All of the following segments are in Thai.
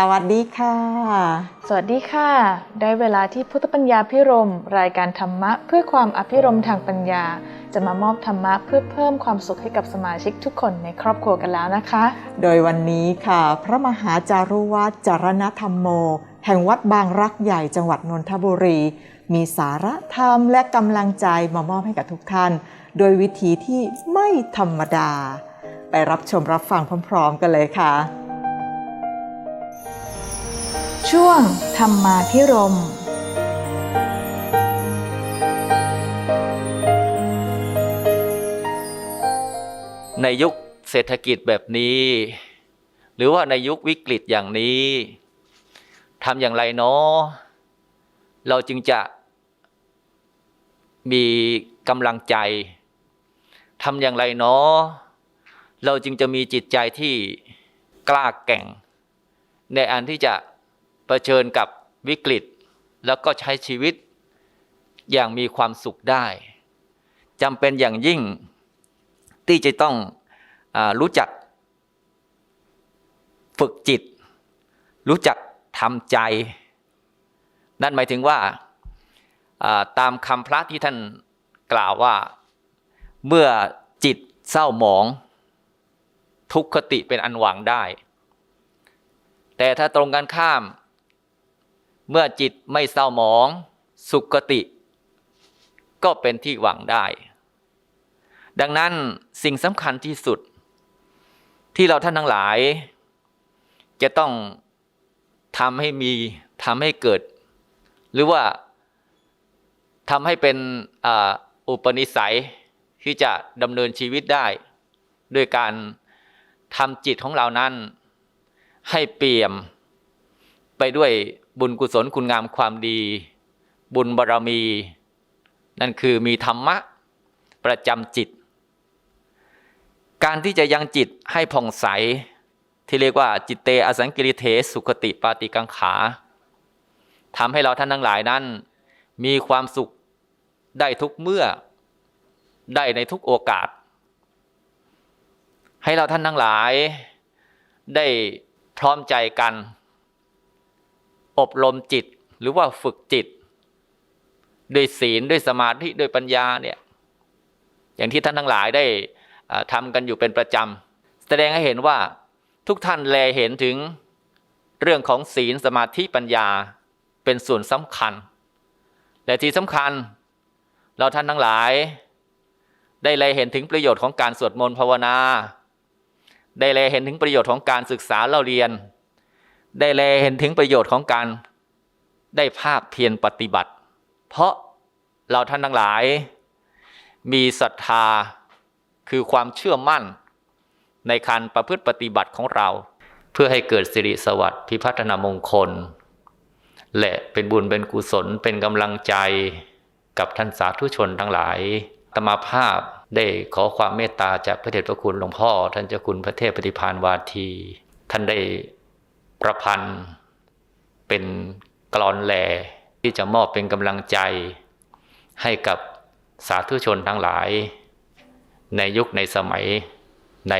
สวัสดีค่ะ สวัสดีค่ะ ได้เวลาที่พุทธปัญญาพิรม รายการธรรมะเพื่อความอภิรมย์ทางปัญญา จะมามอบธรรมะเพื่อเพิ่มความสุขให้กับสมาชิกทุกคนในครอบครัวกันแล้วนะคะ โดยวันนี้ค่ะ พระมหาจารุวัตรจารณธรรมโม แห่งวัดบางรักใหญ่จังหวัดนนทบุรี มีสาระธรรมและกำลังใจมามอบให้กับทุกท่าน โดยวิธีที่ไม่ธรรมดา ไปรับชมรับฟังพร้อม ๆ กันเลยค่ะ ช่วงธรรมาพิรมในยุคเศรษฐกิจแบบนี้ หรือว่าในยุควิกฤตอย่างนี้ทำอย่างไรเนาะเราจึงจะมีกำลังใจทำอย่างไรเนาะเราจึงจะมีจิตใจที่กล้าแก่ง ในอันที่จะ เผชิญกับวิกฤต แล้วก็ใช้ชีวิตอย่างมีความสุขได้จำเป็นอย่างยิ่งที่จะต้องอรู้จักฝึกจิต รู้จักทำใจ นั่นหมายถึงว่าตามคำพระที่ท่านกล่าวว่าเมื่อจิตเศร้าหมอง ทุกขติเป็นอันหวังได้ แต่ถ้าตรงกันข้าม เมื่อจิตไม่เศร้าหมอง สุขติ ก็เป็นที่หวังได้ ดังนั้นสิ่งสำคัญที่สุด ที่เราท่านทั้งหลาย จะต้องทำให้มีทำให้เกิด หรือว่าทำให้เป็นอ,อุปนิสัยที่จะดำเนินชีวิตได้ด้วยการทำจิตของเรานั้น ให้เปี่ยมไปด้วย บุญกุศลคุณงามความดี บุญบารรมี นั่นคือมีธรรมะประจำจิต การที่จะยังจิตให้ผ่องใส ที่เรียกว่าจิตเตอสังกิริเทสุขติปาติกังขาทำให้เราท่านทั้งหลายนั้น มีความสุขได้ทุกเมื่อได้ในทุกโอกาส ให้เราท่านทั้งหลายได้พร้อมใจกัน อบรมจิตหรือว่าฝึกจิต ด้วยศีลด้วยสมาธิด้วยปัญญาเนี่ยอย่างที่ท่านทั้งหลายได้อ่าทำกันอยู่เป็นประจำแสดงให้เห็นว่าทุกท่านแลเห็นถึงเรื่องของศีลสมาธิปัญญาเป็นส่วนสำคัญ และที่สำคัญ เราท่านทั้งหลาย ได้แลเห็นถึงประโยชน์ของการสวดมนต์ภาวนา ได้แลเห็นถึงประโยชน์ของการศึกษาเราเรียน ได้แลเห็นถึงประโยชน์ของการได้ภาคเพียรปฏิบัติ เพราะเราท่านทั้งหลาย มีศรัทธาคือความเชื่อมั่น ในการประพฤติปฏิบัติของเรา เพื่อให้เกิดสิริสวัสดิ์พิพัฒนามงคล และเป็นบุญเป็นกุศลเป็นกำลังใจกับท่านสาธุชนทั้งหลายตมาภาพได้ขอความเมตตาจากพระเดชพระคุณหลวงพ่อ ท่านเจ้าคุณพระเทพปฏิพานวาที ท่านได้ ประพันธ์ เป็นกลอนแหล่ที่จะมอบเป็นกำลังใจให้กับสาธุชนทั้งหลาย ในยุคในสมัยใน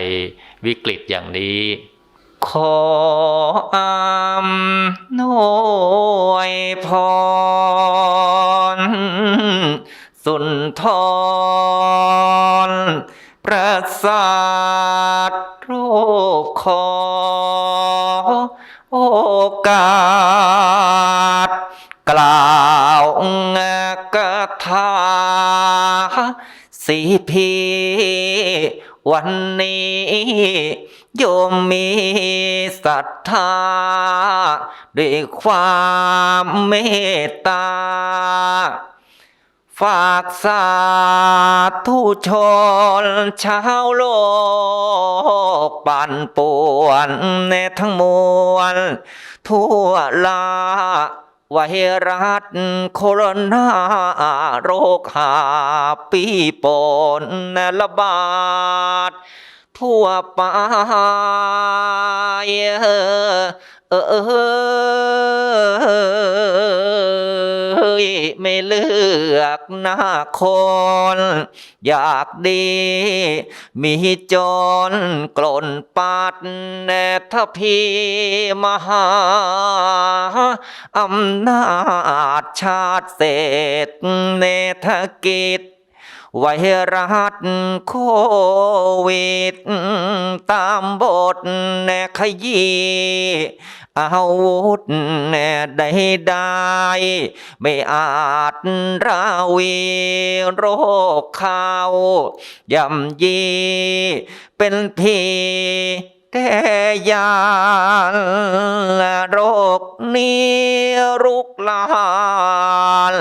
วิกฤตอย่างนี้ ขออำนวยพร สุนทรประสาทโรคขอโอ กาส กล่าวกถาสีพีวันนี้โยมมีศรัทธา ด้วยความเมตตา ฝากสาธุชนชาวโลกปั่นป่วนในทั้งมวล ทั่วลาไวรัสโคโรนาโรคหาปีปนระบาดทั่วไป เออเออเอยไม่เลือกหน้าคน อยากดี มีจนกล่นปัดแนทพีมหาอำนาจชาติเศรษฐเนธกิจ ไวรัสโควิด ตามบทแนขยี้อาวุธแน่ใดได้ไม่อาจราวีโรคเขาย่ำยีเป็นพี ก่ยานโรคนี้รุกลาน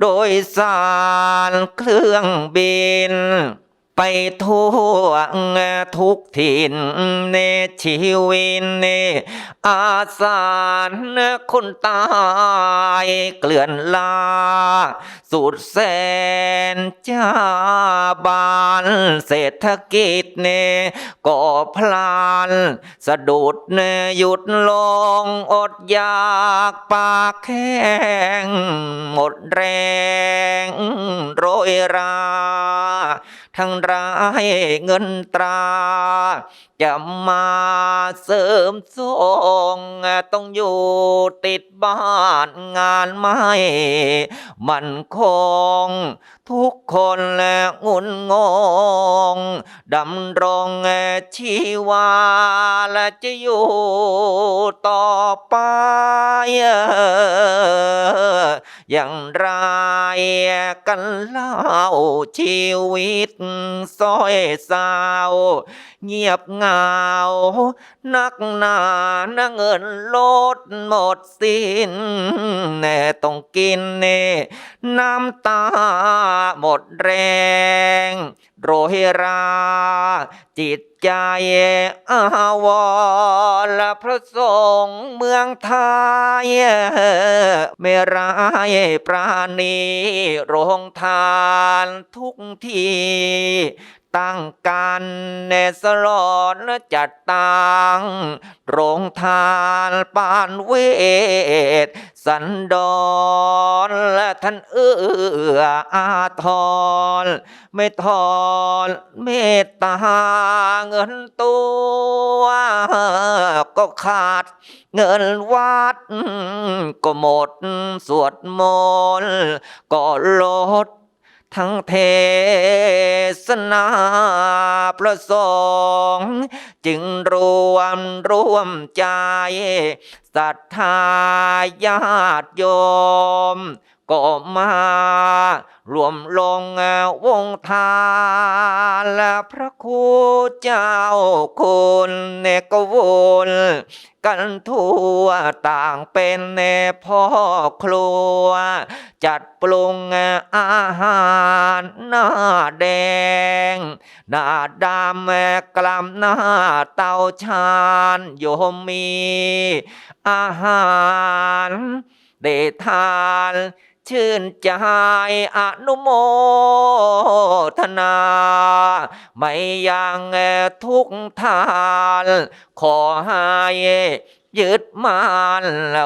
โดยสารเครื่องบิน ไปทั่วทุกถิ่นในชีวิตเนอาสารคนตายเกลื่อนลา สุดแสนจ้าบานเศรษฐกิจเนก่อพลาน สะดุดเนหยุดลงอดอยากปากแข้งหมดแรงโรยราทั้งรายเงินตรา จะมาเสริมส่งต้องอยู่ติดบ้านงานไม่มันคง ทุกคนและงุนงงดำรงชีวาและจะอยู่ต่อไปอย่างไรกันเล่าชีวิตซอยสาว เงียบเหงานักหนานเงินลดหมดสิ้น แน่ต้องกินเน่น้ำตาหมดแรง โรยรา จิตใจอาวรณ์พระสงฆ์เมืองไทยไม่ร้ายปราณีโรงทานทุกทีตั้งการเนสลอนจัดตั้งโรงทานปานเวท สันดอนและท่านเอื้ออาทรไม่ทอนเมตตาเงินตัวก็ขาด เงินวัดก็หมดสวดมนต์ก็ลดทั้งเทศนาประสงค์จึงรวมร่วมใจศรัทธาญาติโยม ก็มารวมลงวงทานและพระครูเจ้าคุณเนกวนกันทั่วต่างเป็นเนพ่อครัว จัดปรุงอาหารหน้าแดง หน้าดำกลำหน้าเตาชานโยมมี อาหารได้ทาน ชื่นใจอนุโมทนา ไม่ยังทุกทาน ขอให้ยึดมัน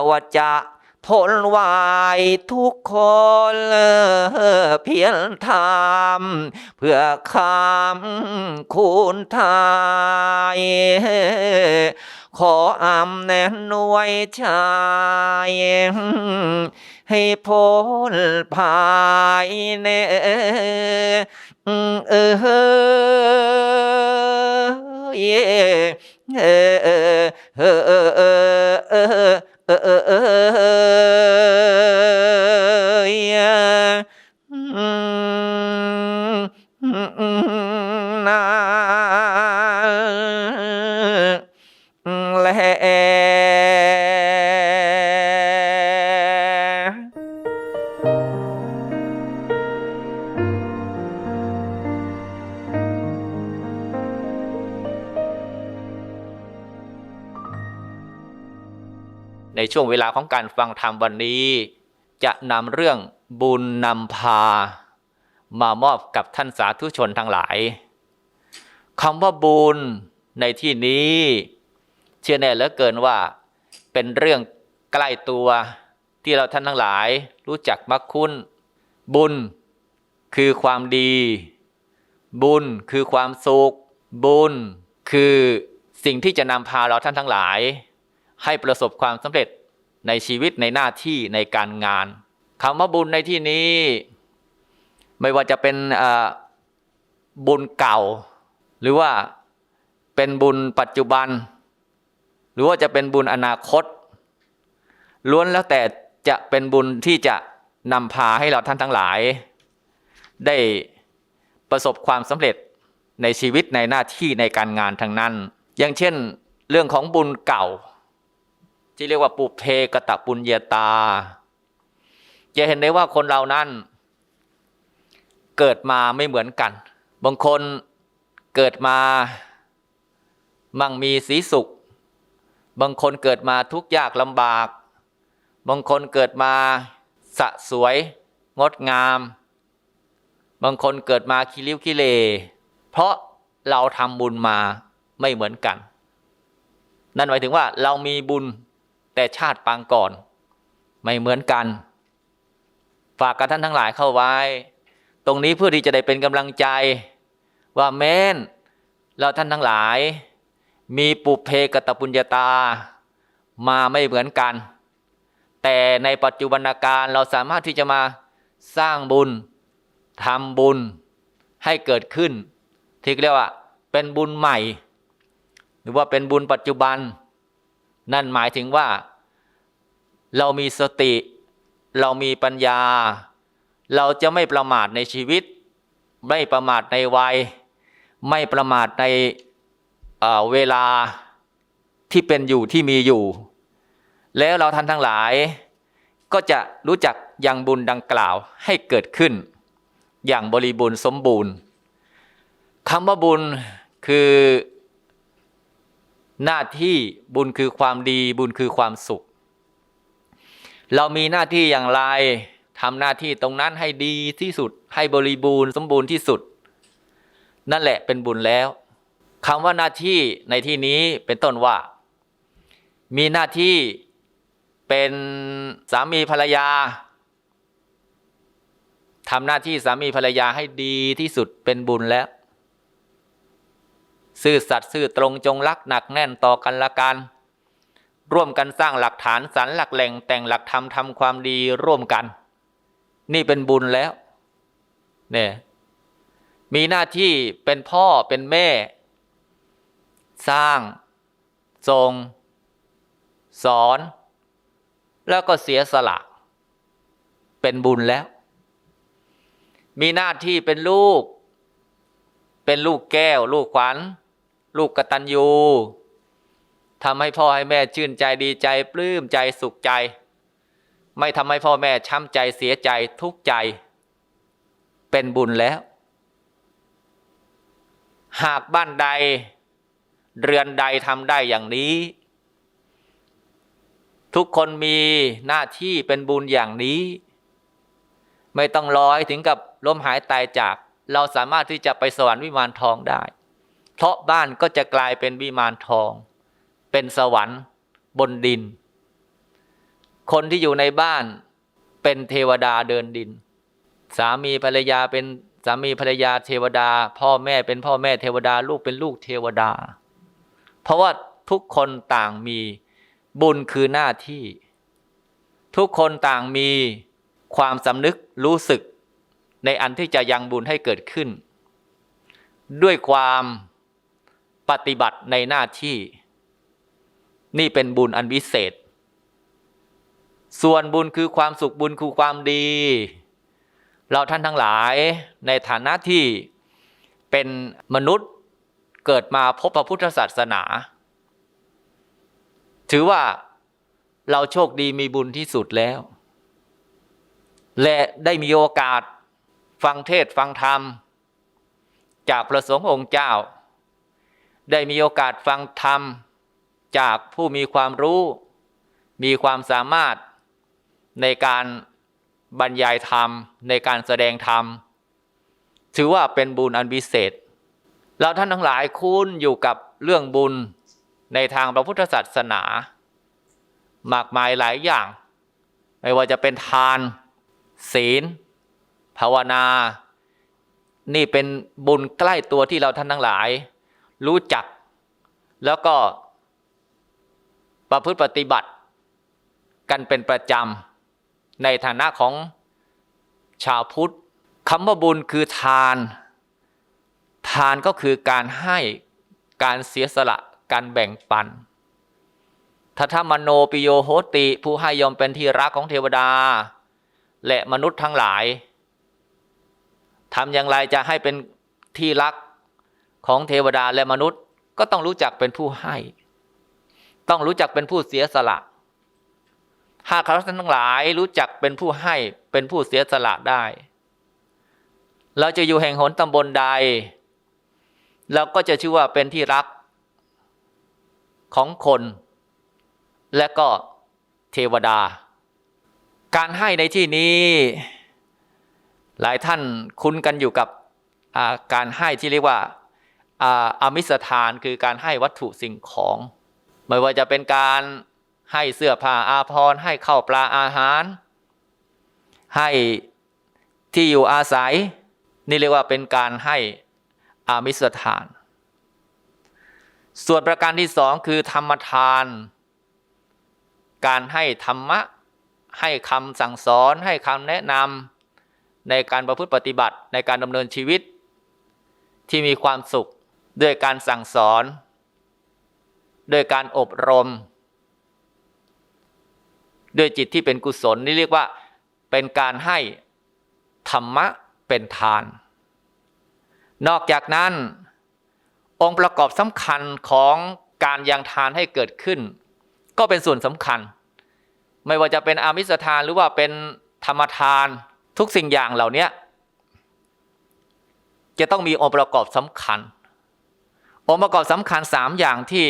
ว่าจะ ทนไหวทุกคนเพียรทำเพื่อคำคุณทายขออำแนนวยชายให้พ้นภายในเออเออเออเออเออ ลาของการฟังธรรมวันนี้ จะนำเรื่องบุญนำพา มามอบกับท่านสาธุชนทั้งหลายคำว่าบุญในที่นี้ เชื่อแน่เหลือเกินว่าเป็นเรื่องใกล้ตัวที่เราท่านทั้งหลายรู้จักมักคุ้น บุญคือความดี บุญคือความสุข บุญคือสิ่งที่จะนำพาเราท่านทั้งหลาย ให้ประสบความสำเร็จ ในชีวิตในหน้าที่ในการงานคำว่าบุญในที่นี้ ไม่ว่าจะเป็นบุญเก่า หรือว่าเป็นบุญปัจจุบัน หรือว่าจะเป็นบุญอนาคต ล้วนแล้วแต่จะเป็นบุญที่จะนำพาให้เราท่านทั้งหลาย ได้ประสบความสำเร็จในชีวิตในหน้าที่ในการงานทั้งนั้น อย่างเช่น เรื่องของบุญเก่า ที่เรียกว่าปุเพกตะปุญญาตา จะเห็นได้ว่าคนเรานั้น เกิดมาไม่เหมือนกัน บางคนเกิดมามั่งมีสีสุข บางคนเกิดมาทุกข์ยากลำบาก บางคนเกิดมาสะสวย งดงาม บางคนเกิดมาคิริ้วคิเล เพราะเราทำบุญมาไม่เหมือนกัน นั่นหมายถึงว่าเรามีบุญ แต่ชาติปางก่อน ไม่เหมือนกัน ฝากกับท่านทั้งหลายเข้าไว้ ตรงนี้เพื่อที่จะได้เป็นกำลังใจ ว่าแม้น เราท่านทั้งหลาย มีปุเพกตปุญญาตา มาไม่เหมือนกัน แต่ในปัจจุบันการเราสามารถที่จะมาสร้างบุญทำบุญให้เกิดขึ้น ที่เรียกว่าเป็นบุญใหม่ หรือว่าเป็นบุญปัจจุบัน นั่นหมายถึงว่า เรามีสติ เรามีปัญญา เราจะไม่ประมาทในชีวิต ไม่ประมาทในวัย ไม่ประมาทในเเวลาที่เป็นอยู่ที่มีอยู่ แล้วเราท่านทั้งหลาย ก็จะรู้จักยังบุญดังกล่าวให้เกิดขึ้น อย่างบริบูรณ์สมบูรณ์คำว่าบุญคือ หน้าที่บุญคือความดีบุญคือความสุข เรามีหน้าที่อย่างไรทำหน้าที่ตรงนั้นให้ดีที่สุด ให้บริบูรณ์สมบูรณ์ที่สุด นั่นแหละเป็นบุญแล้วคำว่าหน้าที่ในที่นี้เป็นต้นว่า มีหน้าที่เป็นสามีภรรยาทำหน้าที่สามีภรรยาให้ดีที่สุดเป็นบุญแล้ว ซื่อสัตย์ซื่อตรงจงรักหนักแน่นต่อกันละกันร่วมกันสร้างหลักฐานสรรหลักแหล่งแต่งหลักธรรมทำความดีร่วมกัน นี่เป็นบุญแล้วเนี่ยมีหน้าที่เป็นพ่อเป็นแม่ สร้างทรง สอน แล้วก็เสียสละ เป็นบุญแล้ว มีหน้าที่เป็นลูก เป็นลูกแก้ว ลูกขวัญ ลูกกตัญญูทำให้พ่อให้แม่ชื่นใจดีใจปลื้มใจสุขใจ ไม่ทำให้พ่อแม่ช้ำใจเสียใจทุกข์ใจ เป็นบุญแล้ว หากบ้านใด เรือนใดทำได้อย่างนี้ ทุกคนมีหน้าที่เป็นบุญอย่างนี้ ไม่ต้องรอให้ถึงกับล้มหายตายจาก เราสามารถที่จะไปสวรรค์วิมานทองได้ เพราะบ้านก็จะกลายเป็นวิมานทอง เป็นสวรรค์บนดิน คนที่อยู่ในบ้านเป็นเทวดาเดินดิน สามีภรรยาเป็นสามีภรรยาเทวดา พ่อแม่เป็นพ่อแม่เทวดาลูกเป็นลูกเทวดา เพราะว่าทุกคนต่างมีบุญคือหน้าที่ ทุกคนต่างมีความสำนึกรู้สึก ในอันที่จะยังบุญให้เกิดขึ้น ด้วยความ ปฏิบัติในหน้าที่ นี่เป็นบุญอันวิเศษ ส่วนบุญคือความสุขบุญคือความดี เราท่านทั้งหลายในฐานะที่เป็นมนุษย์เกิดมาพบพระพุทธศาสนา ถือว่าเราโชคดีมีบุญที่สุดแล้ว และได้มีโอกาสฟังเทศฟังธรรม จากพระสงฆ์องค์เจ้า ได้มีโอกาสฟังธรรม จากผู้มีความรู้ มีความสามารถในการบรรยายธรรม ในการแสดงธรรม ถือว่าเป็นบุญอันพิเศษ เราท่านทั้งหลายคุ้นอยู่กับเรื่องบุญในทางพระพุทธศาสนา มากมายหลายอย่าง ไม่ว่าจะเป็นทาน ศีล ภาวนา นี่เป็นบุญใกล้ตัวที่เราท่านทั้งหลาย รู้จัก แล้วก็ประพฤติปฏิบัติ กันเป็นประจำในฐานะของชาวพุทธคำว่าบุญคือทาน ทานก็คือการให้การเสียสละการแบ่งปันทัทมโนปิโยโหติ ผู้ให้ยอมเป็นที่รักของเทวดา และมนุษย์ทั้งหลายทำอย่างไรจะให้เป็นที่รัก ของเทวดาและมนุษย์ ก็ต้องรู้จักเป็นผู้ให้ ต้องรู้จักเป็นผู้เสียสละ หากเราท่านทั้งหลายรู้จักเป็นผู้ให้เป็นผู้เสียสละได้ เราจะอยู่แห่งหนตำบลใด เราก็จะชื่อว่าเป็นที่รักของคน และก็เทวดา การให้ในที่นี้ หลายท่านคุ้นกันอยู่กับาการให้ที่เรียกว่า อามิสทานคือการให้วัตถุสิ่งของ ไม่ว่าจะเป็นการให้เสื้อผ้าอาภรณ์ให้ข้าวปลาอาหาร ให้ที่อยู่อาศัย นี่เรียกว่าเป็นการให้อามิสทาน ส่วนประการที่สองคือธรรมทาน การให้ธรรมะ ให้คำสั่งสอน ให้คำแนะนำในการประพฤติปฏิบัติในการดำเนินชีวิต ที่มีความสุข ด้วยการสั่งสอน ด้วยการอบรม ด้วยจิตที่เป็นกุศลนี่เรียกว่าเป็นการให้ธรรมะเป็นทาน นอกจากนั้น องค์ประกอบสำคัญของการยังทานให้เกิดขึ้น ก็เป็นส่วนสำคัญ ไม่ว่าจะเป็นอามิสทานหรือว่าเป็นธรรมทานทุกสิ่งอย่างเหล่านี้จะต้องมีองค์ประกอบสำคัญ องค์ประกอบสำคัญสามอย่างที่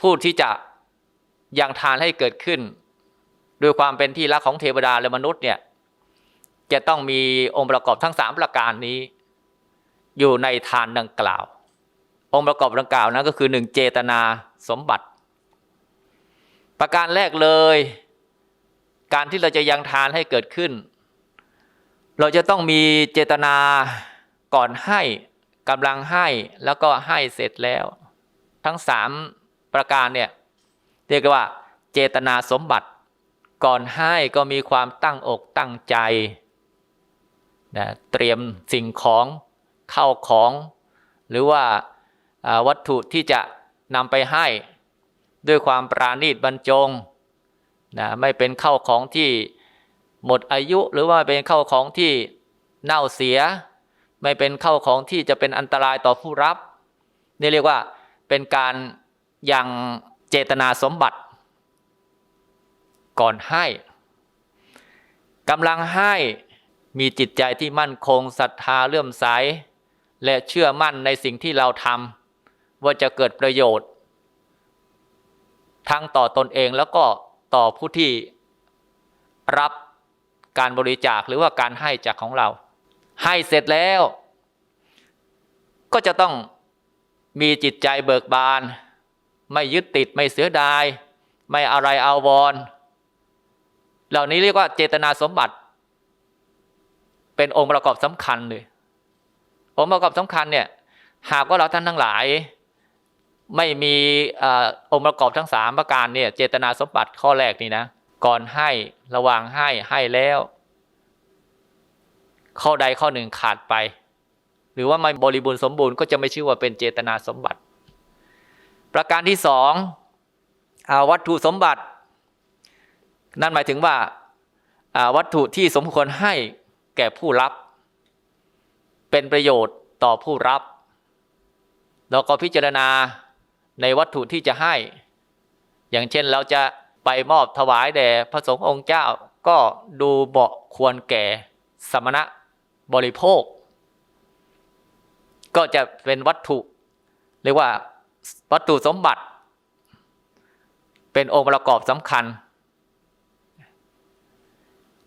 ผู้ที่จะยังทานให้เกิดขึ้น ด้วยความเป็นที่รักของเทวดาและมนุษย์เนี่ยจะต้องมีองค์ประกอบทั้งสามประการนี้ อยู่ในทานดังกล่าว องค์ประกอบดังกล่าวนั้นก็คือหนึ่งเจตนาสมบัติ ประการแรกเลย การที่เราจะยังทานให้เกิดขึ้น เราจะต้องมีเจตนาก่อนให้ กำลังให้แล้วก็ให้เสร็จแล้ว ทั้งสามประการเนี่ยเรียกว่า เจตนาสมบัติ ก่อนให้ก็มีความตั้งอกตั้งใจนะเตรียมสิ่งของเข้าของ หรือว่าวัตถุที่จะนำไปให้ด้วยความปราณีตบรรจงนะไม่เป็นเข้าของที่หมดอายุหรือว่าเป็นเข้าของที่เน่าเสีย ไม่เป็นเข้าของที่จะเป็นอันตรายต่อผู้รับ นี่เรียกว่าเป็นการยังเจตนาสมบัติ ก่อนให้กำลังให้มีจิตใจที่มั่นคงศรัทธาเลื่อมใส และเชื่อมั่นในสิ่งที่เราทำว่าจะเกิดประโยชน์ ทั้งต่อตนเองแล้วก็ต่อผู้ที่รับการบริจาคหรือว่าการให้จากของเรา ให้เสร็จแล้ว ก็จะต้องมีจิตใจเบิกบาน ไม่ยึดติดไม่เสียดาย ไม่อะไรเอาวอนเหล่านี้เรียกว่าเจตนาสมบัติ เป็นองค์ประกอบสำคัญเลย องค์ประกอบสำคัญเนี่ยหากว่าเราท่านทั้งหลาย ไม่มีองค์ประกอบทั้งสามประการเนี่ยเจตนาสมบัติข้อแรกนี่นะ ก่อนให้ระหว่างให้ให้แล้ว ข้อใดข้อหนึ่งขาดไป หรือว่าไม่บริบูรณ์สมบูรณ์ก็จะไม่ชื่อว่าเป็นเจตนาสมบัติ ประการที่สองวัตถุสมบัติ นั่นหมายถึงว่าวัตถุที่สมควรให้แก่ผู้รับ เป็นประโยชน์ต่อผู้รับ แล้วก็พิจารณาในวัตถุที่จะให้ อย่างเช่นเราจะไปมอบถวายแด่พระสงฆ์องค์เจ้า ก็ดูเบาะควรแก่สมณะ บริโภค ก็จะเป็นวัตถุ เรียกว่าวัตถุสมบัติ เป็นองค์ประกอบสำคัญ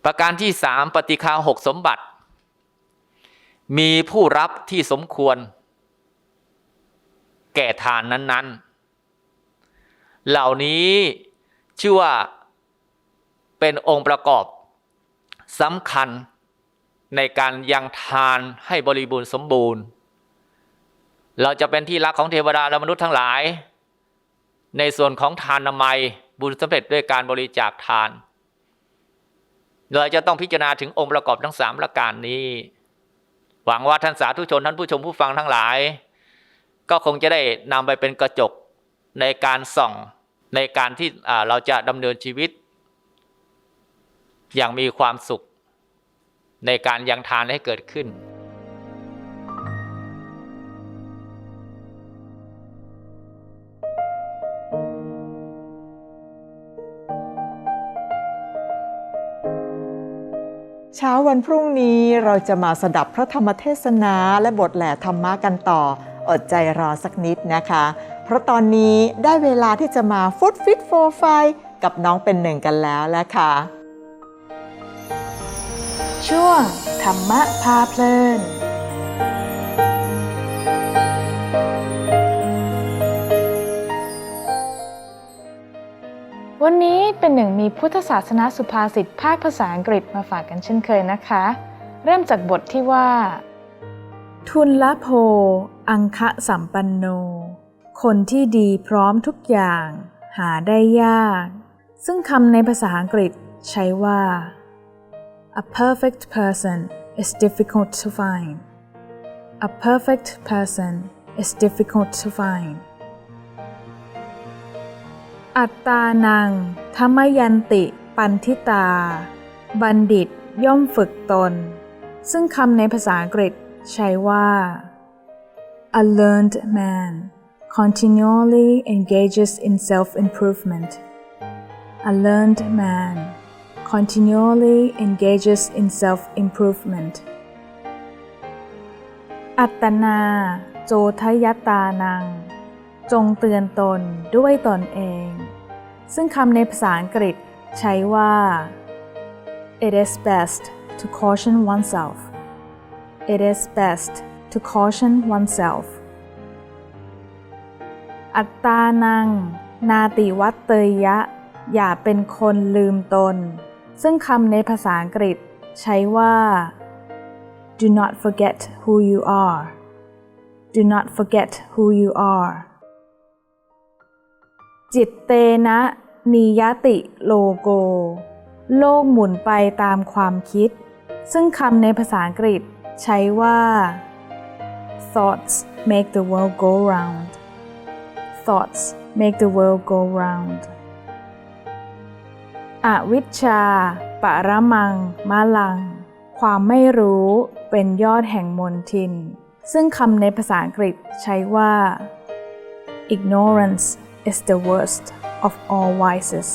ประการที่สามปฏิคาหกสมบัติ มีผู้รับที่สมควร แก่ทานนั้น ๆ เหล่านี้ชื่อว่าเป็นองค์ประกอบสำคัญ ในการยังทานให้บริบูรณ์สมบูรณ์ เราจะเป็นที่รักของเทวดาและมนุษย์ทั้งหลาย ในส่วนของทานนามัยบุญสำเร็จด้วยการบริจาคทาน เราจะต้องพิจารณาถึงองค์ประกอบทั้งสามประการนี้ หวังว่าท่านสาธุชนท่านผู้ชมผู้ฟังทั้งหลาย ก็คงจะได้นำไปเป็นกระจกในการส่องในการที่เราจะดำเนินชีวิต อย่างมีความสุข ในการยังทานให้เกิดขึ้น เช้าวันพรุ่งนี้เราจะมาสดับพระธรรมเทศนาและบทแหล่ธรรมะกันต่อ อดใจรอสักนิดนะคะ เพราะตอนนี้ได้เวลาที่จะมาฟุตฟิตโฟไฟกับน้องเป็นหนึ่งกันแล้วแล้วค่ะ ช่วง ธรรมะพาเพลิน วันนี้เป็นหนึ่งมีพุทธศาสนาสุภาษิตภาคภาษาอังกฤษมาฝากกันเช่นเคยนะคะ เริ่มจากบทที่ว่า ทุนละโพ อังคะสัมปันโน คนที่ดีพร้อมทุกอย่าง หาได้ยาก ซึ่งคำในภาษาอังกฤษใช้ว่า A perfect person is difficult to find. A perfect person is difficult to find. อัตตานังธรรมยันติ ปันทิตา บัณฑิตย่อมฝึกตน ซึ่งคำในภาษาอังกฤษใช้ว่า A learned man continually engages in self-improvement. A learned man continually engages in self-improvement. อัตตนา โจทยตานัง จงเตือนตนด้วยตนเอง ซึ่งคำในภาษาอังกฤษใช้ว่า It is best to caution oneself. It is best to caution oneself. อัตตานัง นาติวัตเตยยะ อย่าเป็นคนลืมตน ซึ่งคำในภาษาอังกฤษใช้ว่า Do not forget who you are. Do not forget who you are. จิตเตนะนิยติโลโก โลกหมุนไปตามความคิด ซึ่งคำในภาษาอังกฤษใช้ว่า Thoughts make the world go round. Thoughts make the world go round. อวิชชา ปรมังมะลัง ความไม่รู้เป็นยอดแห่งมนทิน ซึ่งคำในภาษาอังกฤษใช้ว่า ignorance is the worst of all vices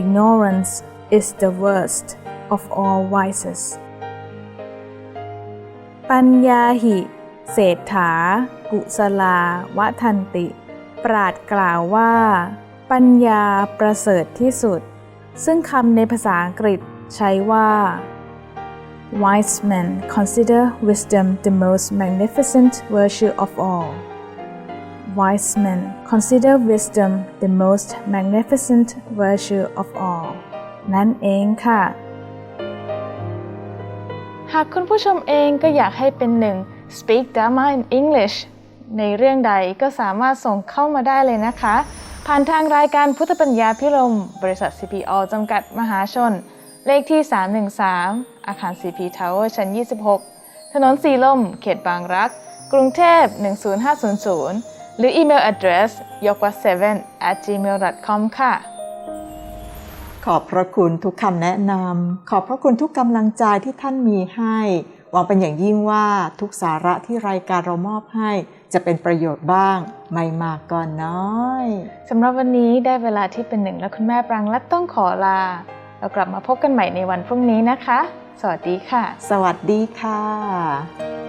ignorance is the worst of all vices ปัญญาหิ เศรษฐา กุสลาวทันติ ปราดกล่าวว่า ปัญญาประเสริฐที่สุด ซึ่งคำในภาษาอังกฤษใช้ว่า Wise men consider wisdom the most magnificent virtue of all. Wise men consider wisdom the most magnificent virtue of all. นั่นเองค่ะ หากคุณผู้ชมเองก็อยากให้เป็นหนึ่ง Speak Dharma in English ในเรื่องใดก็สามารถส่งเข้ามาได้เลยนะคะ ผ่านทางรายการพุทธปัญญาพิรม บริษัท CPO จำกัดมหาชน เลขที่ 313 อาคาร CP Tower ชั้น 26 ถนนสีลม เขตบางรัก กรุงเทพ 10500 หรืออีเมล address ยกวัด7 at gmail.com ค่ะ ขอบพระคุณทุกคำแนะนำ ขอบพระคุณทุกกำลังใจที่ท่านมีให้ หวังเป็นอย่างยิ่งว่าทุกสาระที่รายการเรามอบให้ จะเป็นประโยชน์บ้าง ไม่มากก็น้อยสำหรับวันนี้ได้เวลาที่เป็นหนึ่งและคุณแม่ปรางและต้องขอลา เรากลับมาพบกันใหม่ในวันพรุ่งนี้นะคะ สวัสดีค่ะ สวัสดีค่ะ